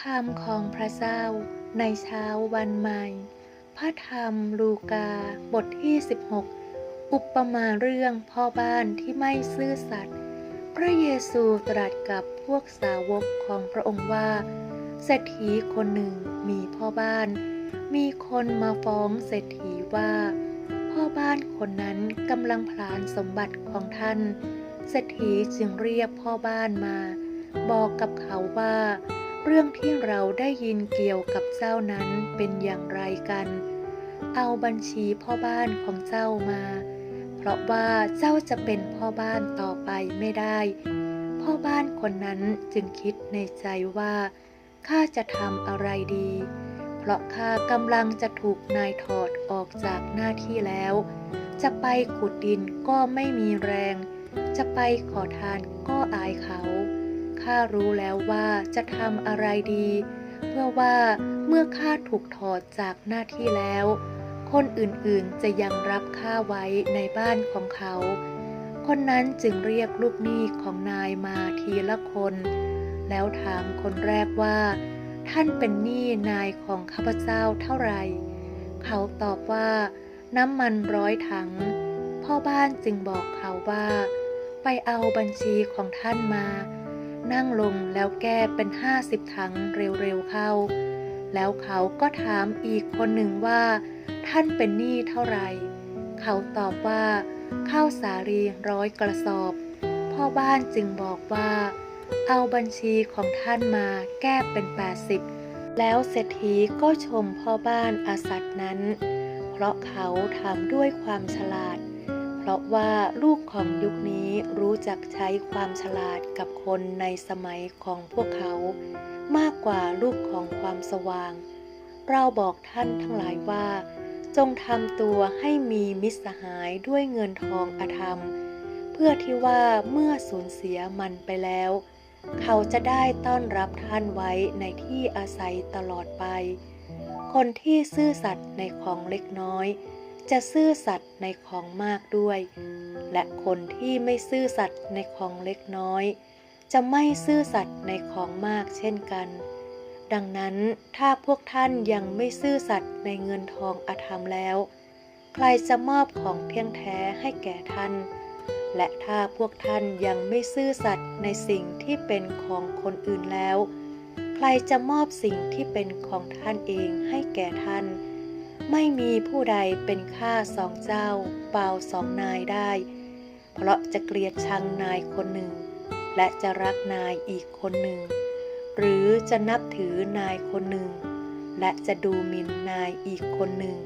คำของพระเจ้าในเช้าวันใหม่ พระธรรมลูกาบทที่ 16 อุปมาเรื่องพ่อบ้านที่ไม่ซื่อสัตย์ พระเยซูตรัสกับพวกสาวกของพระองค์ว่าเศรษฐีคนหนึ่งมีพ่อบ้าน มีคนมาฟ้องเศรษฐีว่า พ่อบ้านคนนั้นกำลังผลาญสมบัติของท่าน เศรษฐีจึงเรียกพ่อบ้านมา บอกกับเขาว่า เรื่องที่เราได้ยินเกี่ยวกับเจ้านั้นเป็นอย่างไรกัน เอาบัญชีพ่อบ้านของเจ้ามา เพราะว่าเจ้าจะเป็นพ่อบ้านต่อไปไม่ได้ พ่อบ้านคนนั้นจึงคิดในใจว่าข้าจะทำอะไรดี เพราะข้ากำลังจะถูกนายถอดออกจากหน้าที่แล้ว จะไปขุดดินก็ไม่มีแรง จะไปขอทานก็อายเขา ข้ารู้แล้วว่าจะทำอะไรดี เพื่อว่าเมื่อข้าถูกถอดจากหน้าที่แล้ว คนอื่นๆจะยังรับข้าไว้ในบ้านของเขา คนนั้นจึงเรียกลูกหนี้ของนายมาทีละคน แล้วถามคนแรกว่า ท่านเป็นหนี้นายของข้าพเจ้าเท่าไหร่ เขาตอบว่าน้ำมันร้อยถัง พ่อบ้านจึงบอกเขาว่า ไปเอาบัญชีของท่านมา นั่งลงแล้วแก้เป็นห้าสิบถังเร็วๆเข้า แล้วเขาก็ถามอีกคนหนึ่งว่า ท่านเป็นหนี้เท่าไหร่ เขาตอบว่า ข้าวสาลีร้อยกระสอบ พ่อบ้านจึงบอกว่า เอาบัญชีของท่านมาแก้เป็น80แล้วเศรษฐีก็ชมพ่อบ้านอาสัตนั้น เพราะเขาทำด้วยความฉลาด ราะว่าลูกของยุคนี้รู้จักใช้ความฉลาดกับคนในสมัยของพวกเขา มากกว่าลูกของความสว่าง เราบอกท่านทั้งหลายว่า จงทำตัวให้มีมิตรสหายด้วยเงินทองอธรรม เพื่อที่ว่าเมื่อสูญเสียมันไปแล้ว เขาจะได้ต้อนรับท่านไว้ในที่อาศัยตลอดไป คนที่ซื่อสัตย์ในของเล็กน้อย จะซื่อสัตย์ในของมากด้วย และคนที่ไม่ซื่อสัตย์ในของเล็กน้อย จะไม่ซื่อสัตย์ในของมากเช่นกัน ดังนั้นถ้าพวกท่านยังไม่ซื่อสัตย์ในเงินทองอธรรมแล้ว ใครจะมอบของเที่ยงแท้ให้แก่ท่าน และถ้าพวกท่านยังไม่ซื่อสัตย์ในสิ่งที่เป็นของคนอื่นแล้ว ใครจะมอบสิ่งที่เป็นของท่านเองให้แก่ท่าน ไม่มีผู้ใดเป็นข้าสองเจ้าเปล่าสองนายได้ เพราะจะเกลียดชังนายคนหนึ่ง และจะรักนายอีกคนหนึ่ง หรือจะนับถือนายคนหนึ่ง และจะดูหมิ่นนายอีกคนหนึ่ง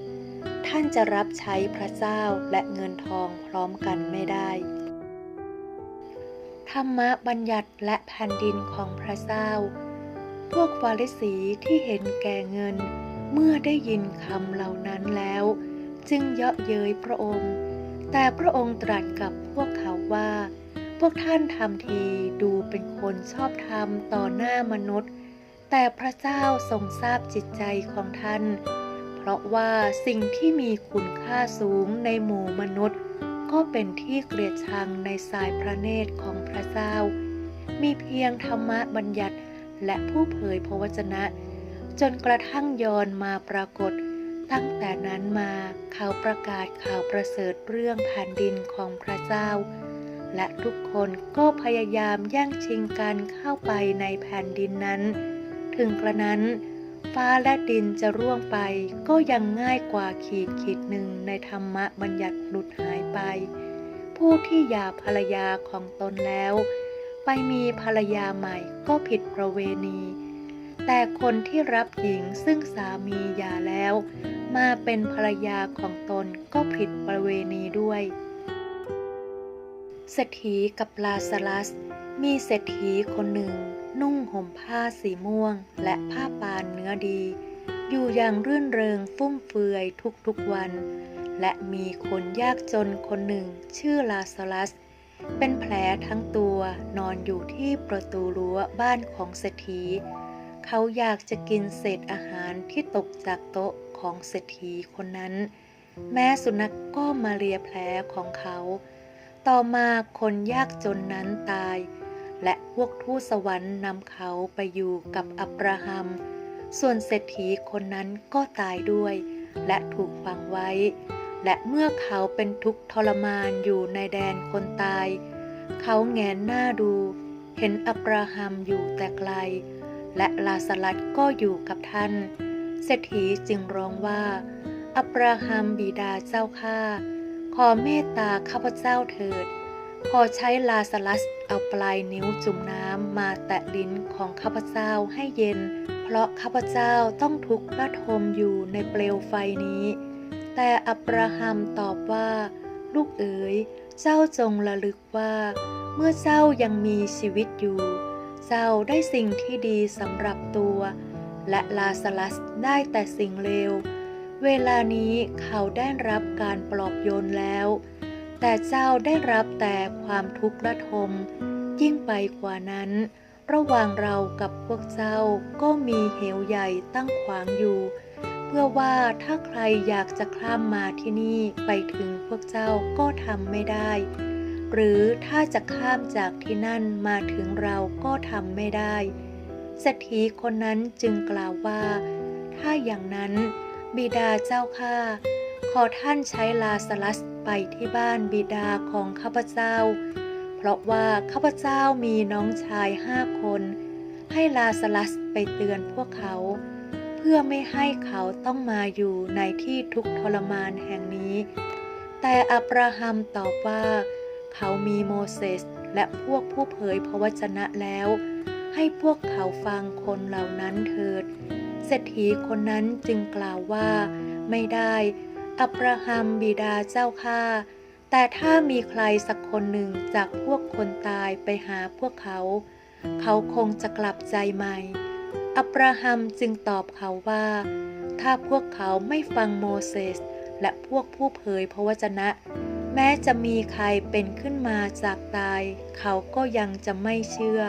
ท่านจะรับใช้พระเจ้าและเงินทองพร้อมกันไม่ได้ ธรรมบัญญัติและแผ่นดินของพระเจ้า พวกฟาริสีที่เห็นแก่เงิน เมื่อได้ยินคำเหล่านั้นแล้ว จึงเยาะเย้ยพระองค์ แต่พระองค์ตรัสกับพวกเขาว่า พวกท่านทำทีดูเป็นคนชอบธรรมต่อหน้ามนุษย์ แต่พระเจ้าทรงทราบจิตใจของท่าน เพราะว่าสิ่งที่มีคุณค่าสูงในหมู่มนุษย์ ก็เป็นที่เกลียดชังในสายพระเนตรของพระเจ้า มีเพียงธรรมบัญญัติและผู้เผยพระวจนะ จนกระทั่งยอนมาปรากฏ ตั้งแต่นั้นมาเขาประกาศข่าวประเสริฐเรื่องแผ่นดินของพระเจ้า และทุกคนก็พยายามแย่งชิงกันเข้าไปในแผ่นดินนั้น ถึงกระนั้น ฟ้าและดินจะร่วงไปก็ยังง่ายกว่าขีดขีดหนึ่งในธรรมะบัญญัติหลุดหายไป ผู้ที่หย่าภรรยาของตนแล้ว ไปมีภรรยาใหม่ก็ผิดประเวณี แต่คนที่รับหญิงซึ่งสามีหย่าแล้ว มาเป็นภรรยาของตนก็ผิดประเวณีด้วยเศรษฐีกับลาซาลัส มีเศรษฐีคนหนึ่ง นุ่งห่มผ้าสีม่วง และผ้าปานเนื้อดี อยู่อย่างรื่นเริงฟุ่มเฟือยทุกๆวัน และมีคนยากจนคนหนึ่งชื่อลาซาลัส เป็นแผลทั้งตัวนอนอยู่ที่ประตูรั้วบ้านของเศรษฐี เขาอยากจะกินเศษอาหารที่ตกจากโต๊ะของเศรษฐีคนนั้น แม้สุนัขกก็มาเลียแผลของเขา ต่อมาคนยากจนนั้นตาย และพวกทูตสวรรค์นำเขาไปอยู่กับอับราฮัม ส่วนเศรษฐีคนนั้นก็ตายด้วย และถูกฝังไว้ และเมื่อเขาเป็นทุกข์ทรมานอยู่ในแดนคนตาย เขาแงนหน้าดู เห็นอับราฮัมอยู่แต่ไกล และลาสลัดก็อยู่กับท่าน เศรษฐีจึงร้องว่า อับราฮัมบิดาเจ้าข้าขอเมตตาข้าพเจ้าเถิด ขอใช้ลาสลัสเอาปลายนิ้วจุ่มน้ำมาแตะลิ้นของข้าพเจ้าให้เย็น เพราะข้าพเจ้าต้องทุกข์ระทมอยู่ในเปลวไฟนี้ แต่อับราฮัมตอบว่า ลูกเอ๋ย เจ้าจงระลึกว่า เมื่อเจ้ายังมีชีวิตอยู่ เจ้าได้สิ่งที่ดีสำหรับตัว และลาสลัสได้แต่สิ่งเลว เวลานี้เขาได้รับการปลอบโยนแล้ว แต่เจ้าได้รับแต่ความทุกข์ระทม ยิ่งไปกว่านั้น ระหว่างเรากับพวกเจ้าก็มีเหวใหญ่ตั้งขวางอยู่ เพื่อว่าถ้าใครอยากจะข้ามมาที่นี่ไปถึงพวกเจ้าก็ทำไม่ได้ หรือถ้าจะข้ามจากที่นั่นมาถึงเราก็ทำไม่ได้เศรษฐีคนนั้นจึงกล่าวว่า ถ้าอย่างนั้นบิดาเจ้าข้าขอท่านใช้ลาสลัสไปที่บ้านบิดาของข้าพเจ้า เพราะว่าข้าพเจ้ามีน้องชายห้าคน ให้ลาสลัสไปเตือนพวกเขา เพื่อไม่ให้เขาต้องมาอยู่ในที่ทุกข์ทรมานแห่งนี้ แต่อับราฮัมตอบว่า เขามีโมเสสและพวกผู้เผยพระวจนะแล้ว ให้พวกเขาฟังคนเหล่านั้นเถิด เศรษฐีคนนั้นจึงกล่าวว่า ไม่ได้ อับราฮัมบิดาเจ้าข้าแต่ถ้ามีใครสักคนหนึ่งจากพวกคนตายไปหาพวกเขา เขาคงจะกลับใจใหม่ อับราฮัมจึงตอบเขาว่า ถ้าพวกเขาไม่ฟังโมเสสและพวกผู้เผยพระวจนะ แม้จะมีใครเป็นขึ้นมาจากตาย เขาก็ยังจะไม่เชื่อ